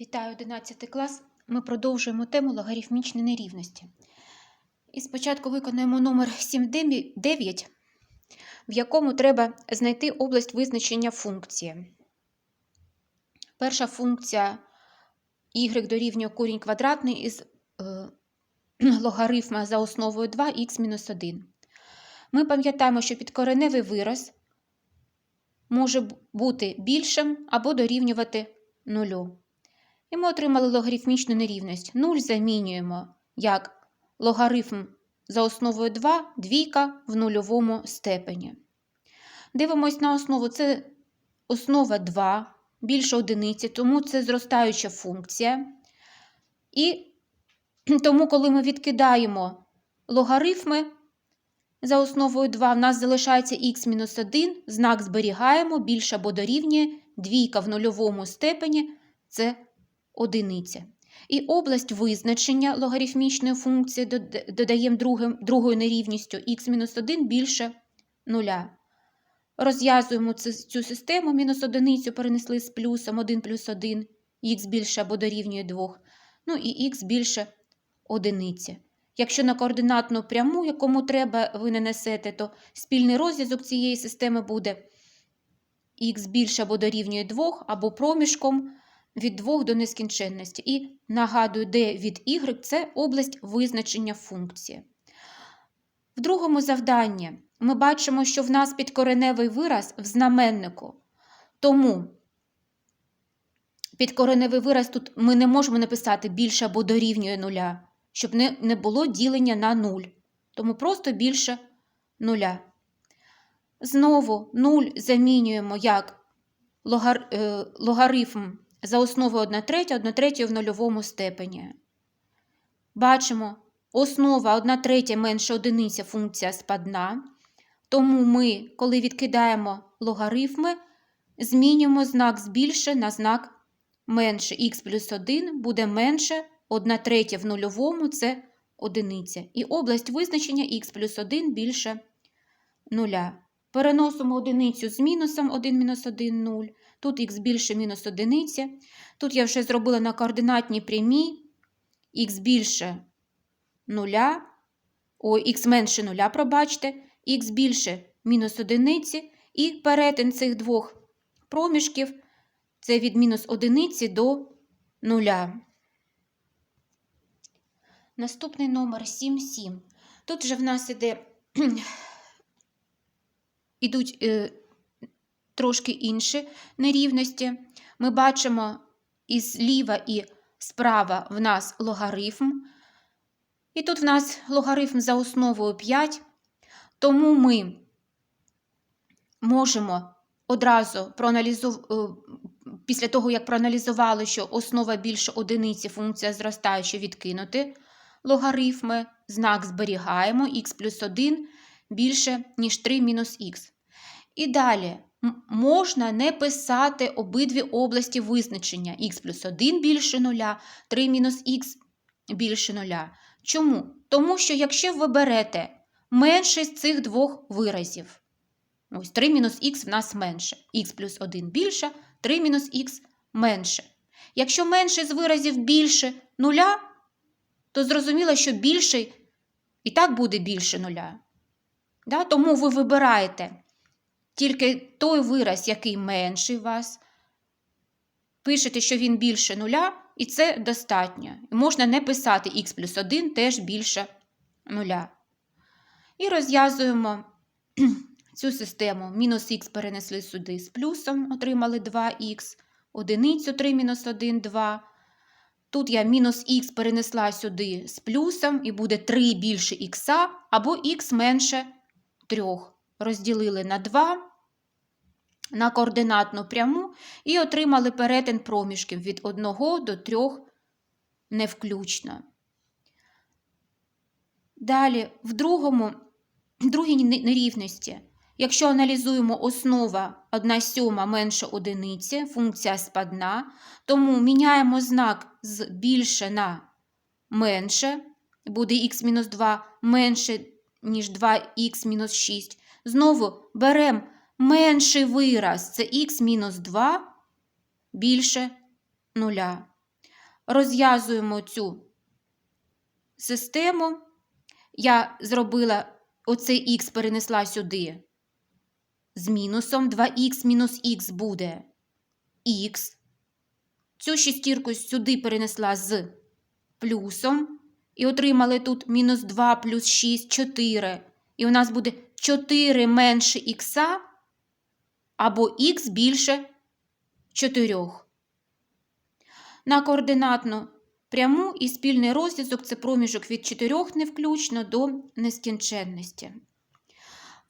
Вітаю 11 клас. Ми продовжуємо тему логарифмічної нерівності. І спочатку виконуємо номер 7.9, в якому треба знайти область визначення функції. Перша функція y дорівнює корінь квадратний із е, логарифма за основою 2х-1. Ми пам'ятаємо, що підкореневий вираз може бути більшим або дорівнювати нулю. І ми отримали логарифмічну нерівність. 0 замінюємо як логарифм за основою 2, двійка в нульовому степені. Дивимось на основу. Це основа 2, більше одиниці, тому це зростаюча функція. І тому, коли ми відкидаємо логарифми за основою 2, в нас залишається х-1, знак зберігаємо, більше або дорівнює, двійка в нульовому степені це одиниця. І область визначення логарифмічної функції додаємо другим, другою нерівністю х-1 більше нуля. Розв'язуємо цю, систему, мінус одиницю перенесли з плюсом 1 плюс 1, х більше або дорівнює 2, ну і х більше одиниці. Якщо на координатну пряму, якому треба, ви не несете, то спільний розв'язок цієї системи буде х більше або дорівнює 2, або проміжком від 2 до нескінченності. І нагадую, де від y це область визначення функції. В другому завданні ми бачимо, що в нас підкореневий вираз в знаменнику. Тому підкореневий вираз тут ми не можемо написати більше або дорівнює нуля, щоб не, було ділення на 0. Тому просто більше нуля. Знову 0 замінюємо як логар, е, логарифм за основою 1 третя, 1 третя в нульовому степені. Бачимо, основа 1 третя менше одиниця функція спадна. Тому ми, коли відкидаємо логарифми, змінюємо знак збільше на знак менше. х плюс 1 буде менше 1 третя в нульовому це одиниця. І область визначення х плюс 1 більше нуля. Переносимо одиницю з мінусом 1 мінус 1 0. Тут х більше мінус одиниця. Тут я вже зробила на координатній прямій х більше нуля, ой, х менше нуля, пробачте, х більше мінус одиниці, і перетин цих двох проміжків це від мінус одиниці до нуля. Наступний номер 7,7. Тут вже в нас іде, ідуть е, трошки інші нерівності. Ми бачимо і зліва, і справа в нас логарифм. І тут в нас логарифм за основою 5, тому ми можемо одразу проаналізувати, після того, як проаналізували, що основа більше одиниці, функція зростаюча, відкинути логарифми, знак зберігаємо, х плюс 1 більше, ніж 3 мінус х. І далі можна не писати обидві області визначення х плюс 1 більше 0, 3 мінус х більше 0. Чому? Тому що якщо ви берете менше з цих двох виразів, ось 3 мінус х в нас менше, х плюс 1 більше, 3 мінус х менше. Якщо менше з виразів більше 0, то зрозуміло, що більший і так буде більше 0. Да? Тому ви вибираєте тільки той вираз, який менший вас, пишете, що він більше нуля, і це достатньо. Можна не писати х плюс 1 теж більше нуля. І розв'язуємо цю систему. Мінус х перенесли сюди з плюсом, отримали 2х, одиницю 3 мінус 1, 2. Тут я мінус х перенесла сюди з плюсом, і буде 3 більше х, або х менше 3. Розділили на 2 на координатну пряму і отримали перетин проміжків від 1 до 3 невключно. Далі, в другому, другій нерівності, якщо аналізуємо основа 1 сьома менше одиниці, функція спадна, тому міняємо знак з більше на менше, буде х-2 менше, ніж 2х-6. Знову беремо менший вираз це х мінус 2 більше 0. розв'язуємо цю систему. Я зробила оцей х перенесла сюди з мінусом. 2х мінус х буде х. Цю шістірку сюди перенесла з плюсом. І отримали тут мінус 2 плюс 6 4. І у нас буде 4 менше х або х більше 4. На координатну пряму і спільний розв'язок це проміжок від 4 невключно до нескінченності.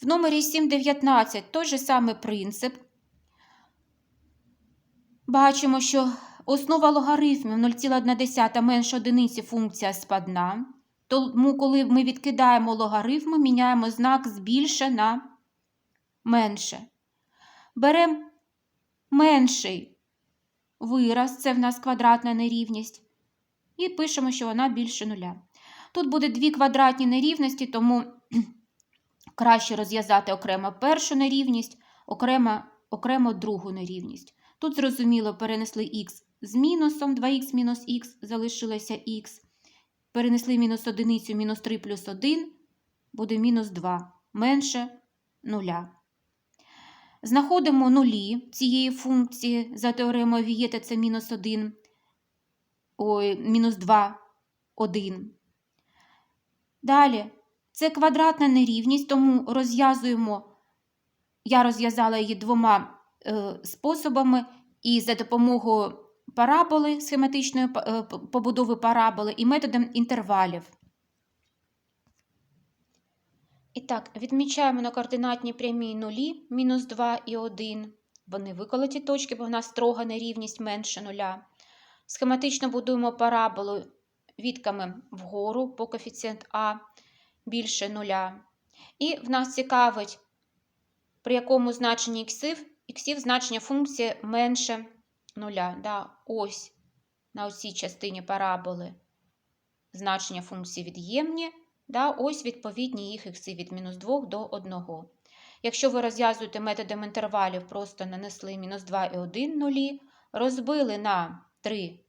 В номері 7.19 той же самий принцип. Бачимо, що основа логарифмів 0,1 менше одиниці функція спадна. Тому, коли ми відкидаємо логарифми, міняємо знак з більше на менше. Беремо менший вираз, це в нас квадратна нерівність, і пишемо, що вона більше нуля. Тут буде дві квадратні нерівності, тому краще розв'язати окремо першу нерівність, окремо, окремо другу нерівність. Тут, зрозуміло, перенесли х з мінусом, 2х мінус х залишилося х. Перенесли мінус одиницю, мінус 3 плюс 1, буде мінус 2, менше нуля. Знаходимо нулі цієї функції за теоремою Вієта це мінус 1, ой, мінус 2, 1. Далі, це квадратна нерівність, тому розв'язуємо, я розв'язала її двома е, способами, і за допомогою параболи, схематичної е, побудови параболи і методом інтервалів. І так, відмічаємо на координатній прямій нулі, мінус 2 і 1. Вони виколоті точки, бо в нас строга нерівність менше нуля. Схематично будуємо параболу відками вгору по коефіцієнт А більше нуля. І в нас цікавить, при якому значенні іксів, іксів значення функції менше нуля. Да, Ось на цій частині параболи значення функції від'ємні. Да, Ось відповідні їх ікси від мінус 2 до 1. Якщо ви розв'язуєте методом інтервалів, просто нанесли мінус 2 і 1 нулі, розбили на 3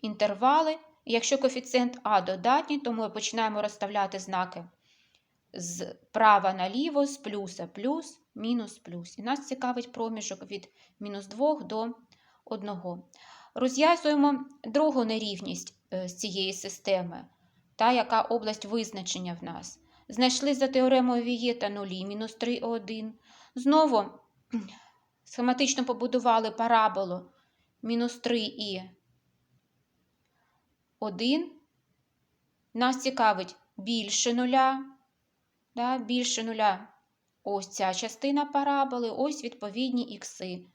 інтервали. Якщо коефіцієнт А додатній, то ми починаємо розставляти знаки з права наліво, з плюса плюс, мінус плюс. І нас цікавить проміжок від мінус 2 до 1. Розв'язуємо другу нерівність е, з цієї системи, та яка область визначення в нас. Знайшли за теоремою Вієта нулі, мінус 3 і 1. Знову схематично побудували параболу мінус 3 і 1. Нас цікавить більше нуля. Да, Більше нуля ось ця частина параболи, ось відповідні ікси.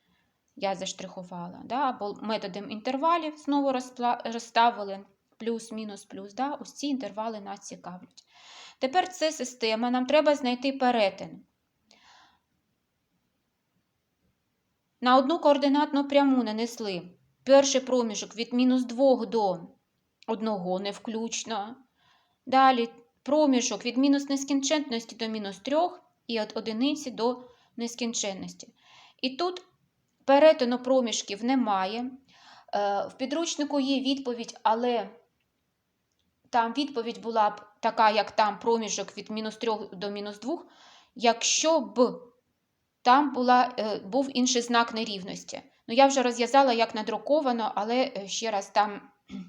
Я заштрихувала. Да, Або методом інтервалів знову розставили плюс, мінус, плюс. Да, Ось ці інтервали нас цікавлять. Тепер це система, нам треба знайти перетин. На одну координатну пряму нанесли перший проміжок від мінус 2 до 1 не включно. Далі проміжок від мінус нескінченності до мінус 3 і від одиниці до нескінченності. І тут перетину проміжків немає. Е, в підручнику є відповідь, але там відповідь була б така, як там проміжок від мінус 3 до мінус 2, якщо б там була, е, був інший знак нерівності. Ну, я вже розв'язала як надруковано, але е, ще раз там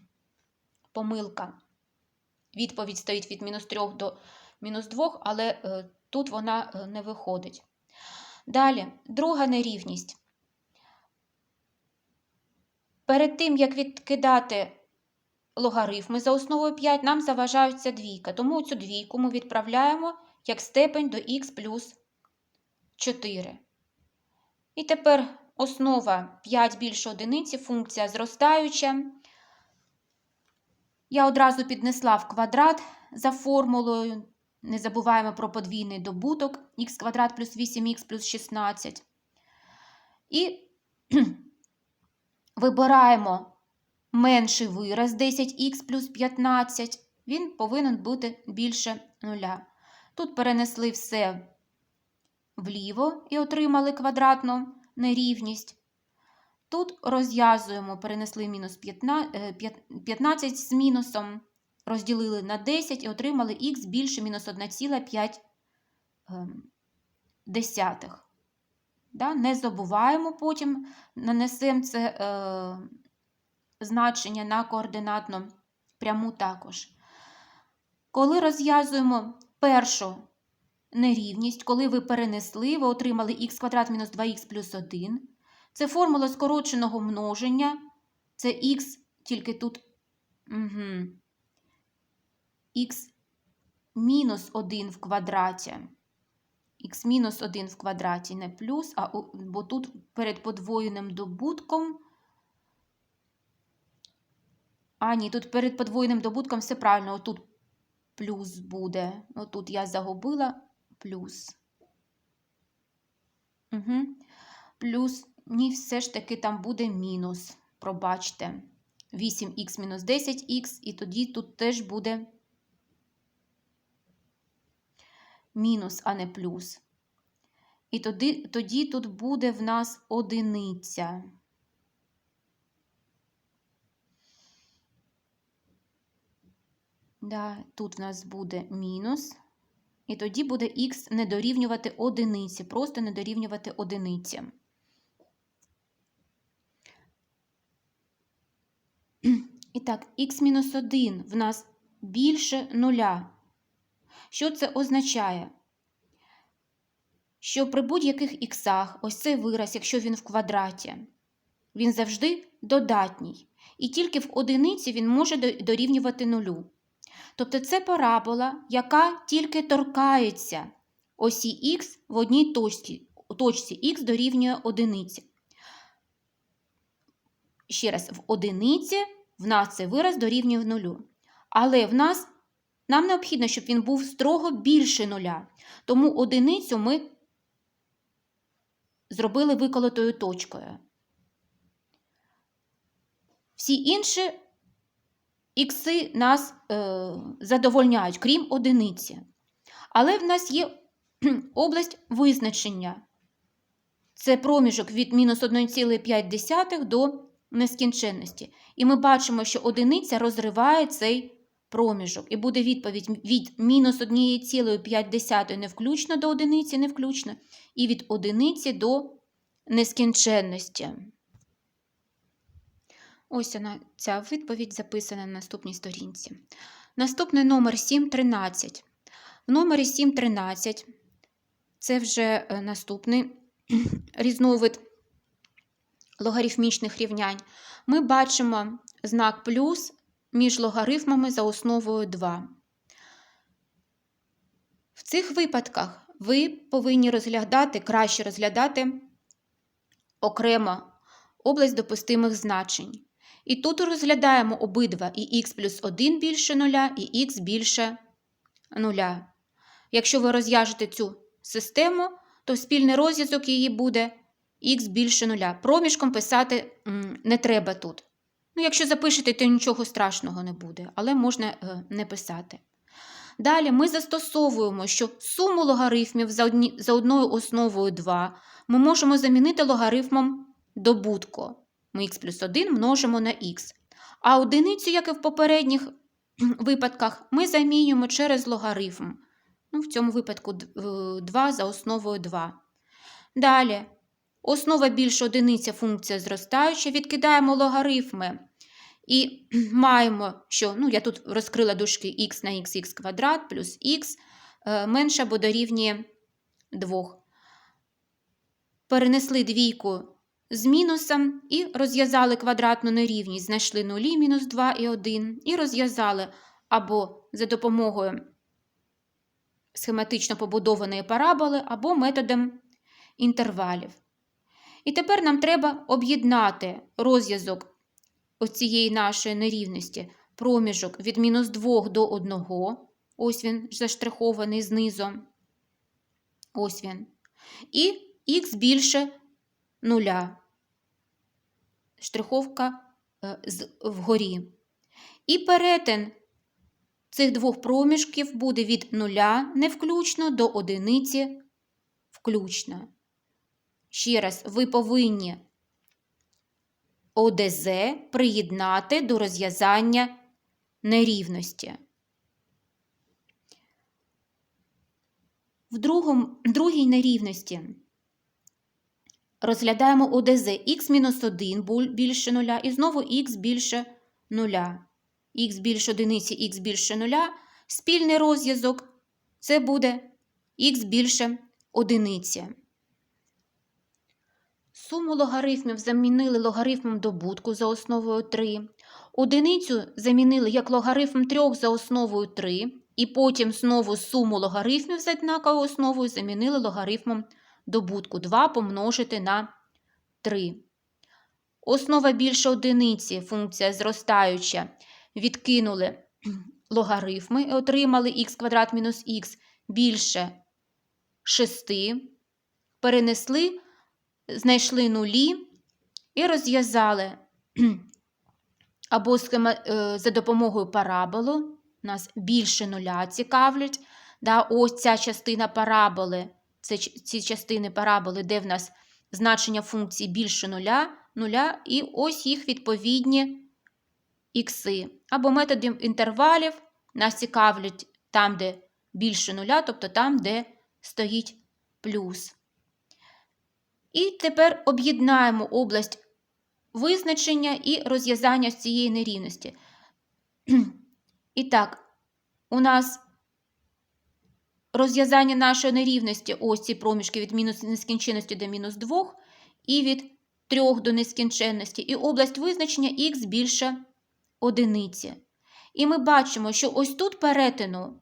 помилка. Відповідь стоїть від мінус 3 до мінус 2, але е, тут вона не виходить. Далі, друга нерівність. Перед тим, як відкидати логарифми за основою 5, нам заважаються двійка. Тому цю двійку ми відправляємо як степень до х плюс 4. І тепер основа 5 більше одиниці, функція зростаюча. Я одразу піднесла в квадрат за формулою. Не забуваємо про подвійний добуток х квадрат плюс 8х плюс 16. І вибираємо менший вираз 10х плюс 15, він повинен бути більше нуля. Тут перенесли все вліво і отримали квадратну нерівність. Тут розв'язуємо, перенесли мінус 15, е, 15 з мінусом, розділили на 10 і отримали х більше мінус 1,5 ем? Не забуваємо потім, нанесемо це е, значення на координатну пряму також. Коли розв'язуємо першу нерівність, коли ви перенесли, ви отримали х квадрат мінус 2х плюс 1. Це формула скороченого множення. Це х, тільки тут угу. х мінус 1 в квадраті. х мінус 1 в квадраті не плюс, а бо тут перед подвоєним добутком. А, ні, тут перед подвоєним добутком все правильно. Отут плюс буде. Отут я загубила плюс. Угу. Плюс, ні, все ж таки там буде мінус. Пробачте. 8х мінус 10х, і тоді тут теж буде мінус, а не плюс. І тоді, тоді тут буде в нас одиниця. Да, тут в нас буде мінус. І тоді буде х не дорівнювати одиниці, просто не дорівнювати одиниці. І так, х-1 в нас більше нуля. Що це означає? Що при будь-яких іксах, ось цей вираз, якщо він в квадраті, він завжди додатній. І тільки в одиниці він може дорівнювати нулю. Тобто це парабола, яка тільки торкається осі х в одній точці, точці х дорівнює одиниці. Ще раз, в одиниці в нас цей вираз дорівнює нулю. Але в нас нам необхідно, щоб він був строго більше нуля. Тому одиницю ми зробили виколотою точкою. Всі інші ікси нас е, задовольняють, крім одиниці. Але в нас є область визначення. Це проміжок від мінус 1,5 до нескінченності. І ми бачимо, що одиниця розриває цей проміжок. І буде відповідь від мінус 1,5 не включно до одиниці, не включно, і від одиниці до нескінченності. Ось вона, ця відповідь записана на наступній сторінці. Наступний номер 713. В номері 713 це вже е, наступний різновид логарифмічних рівнянь. Ми бачимо знак плюс між логарифмами за основою 2. В цих випадках ви повинні розглядати, краще розглядати окремо область допустимих значень. І тут розглядаємо обидва і х плюс 1 більше 0, і х більше 0. Якщо ви розв'яжете цю систему, то спільний розв'язок її буде х більше 0. Проміжком писати не треба тут. Ну, якщо запишете, то нічого страшного не буде, але можна е, не писати. Далі ми застосовуємо, що суму логарифмів за, одні, за одною основою 2 ми можемо замінити логарифмом добутку. Ми х плюс 1 множимо на х. А одиницю, як і в попередніх випадках, ми замінюємо через логарифм. Ну, в цьому випадку 2 за основою 2. Далі, основа більше одиниця функція зростаюча, відкидаємо логарифми. І маємо, що ну, я тут розкрила дужки х на х, квадрат плюс х е, менше або дорівнює 2. Перенесли двійку з мінусом і розв'язали квадратну нерівність, знайшли нулі мінус 2 і 1, і розв'язали або за допомогою схематично побудованої параболи, або методом інтервалів. І тепер нам треба об'єднати розв'язок оцієї нашої нерівності проміжок від мінус 2 до 1. Ось він заштрихований знизу. Ось він. І х більше нуля. Штриховка е, вгорі. І перетин цих двох проміжків буде від нуля не включно до одиниці включно. Ще раз, ви повинні ОДЗ приєднати до розв'язання нерівності. В другому, другій нерівності розглядаємо ОДЗ х-1 більше 0 і знову х більше 0. х більше одиниці, х більше 0. Спільний розв'язок це буде х більше одиниці. Суму логарифмів замінили логарифмом добутку за основою 3. Одиницю замінили як логарифм 3 за основою 3. І потім знову суму логарифмів за однаковою основою замінили логарифмом добутку 2 помножити на 3. Основа більше одиниці, функція зростаюча, відкинули логарифми і отримали х квадрат мінус х більше 6. Перенесли, знайшли нулі і розв'язали або схема, е, за допомогою параболу. Нас більше нуля цікавлять. Да, Ось ця частина параболи, це ці частини параболи, де в нас значення функції більше нуля, нуля і ось їх відповідні ікси. Або методом інтервалів нас цікавлять там, де більше нуля, тобто там, де стоїть плюс. І тепер об'єднаємо область визначення і розв'язання з цієї нерівності. І так, у нас розв'язання нашої нерівності ось ці проміжки від мінус нескінченності до мінус 2 і від 3 до нескінченності, і область визначення х більше одиниці. І ми бачимо, що ось тут перетину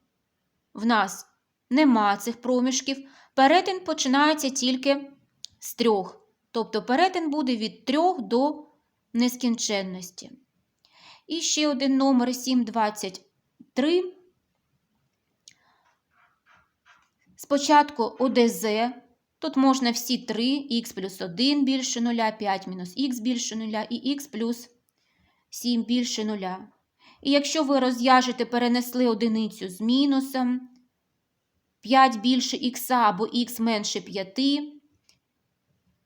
в нас нема цих проміжків. Перетин починається тільки з трьох. Тобто перетин буде від 3 до нескінченності. І ще один номер 723. Спочатку ОДЗ. Тут можна всі три, х плюс 1 більше 0, 5 мінус х більше 0 і х плюс 7 більше 0. І якщо ви розв'яжете, перенесли одиницю з мінусом, 5 більше х або х менше 5,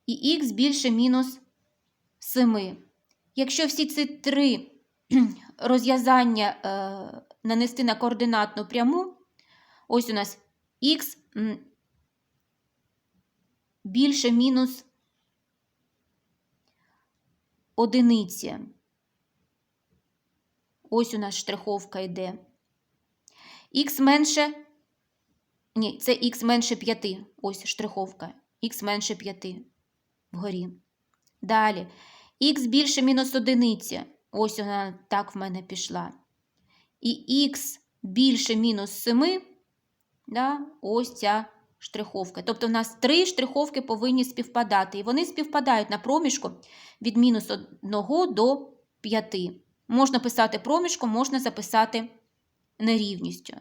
і х більше мінус 7. Якщо всі ці три розв'язання е, нанести на координатну пряму, ось у нас х більше мінус одиниці. Ось у нас штриховка йде. Х менше, ні, це х менше 5. Ось штриховка. Х менше 5 вгорі. Далі. Х більше мінус одиниці. Ось вона так в мене пішла. І х більше мінус 7, да, ось ця штриховка. Тобто, в нас три штриховки повинні співпадати. І вони співпадають на проміжку від мінус 1 до 5. Можна писати проміжком, можна записати нерівністю.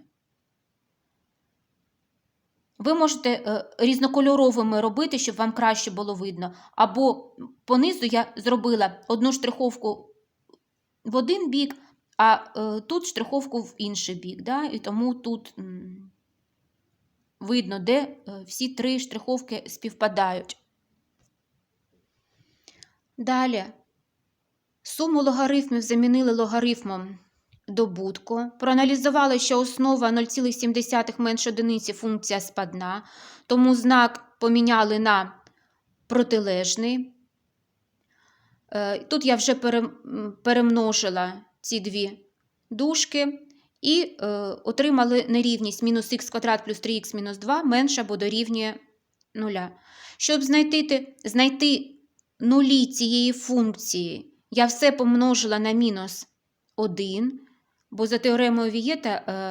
Ви можете е, різнокольоровими робити, щоб вам краще було видно. Або понизу я зробила одну штриховку в один бік, а е, тут штриховку в інший бік. Да? І тому тут видно, де е, всі три штриховки співпадають. Далі. Суму логарифмів замінили логарифмом добутку. Проаналізували, що основа 0,7 менше одиниці функція спадна, тому знак поміняли на протилежний. Е, Тут я вже перемножила ці дві дужки і е, отримали нерівність мінус х квадрат плюс 3х мінус 2 менше або дорівнює 0. Щоб знайти, знайти нулі цієї функції, я все помножила на мінус 1, бо за теоремою Вієта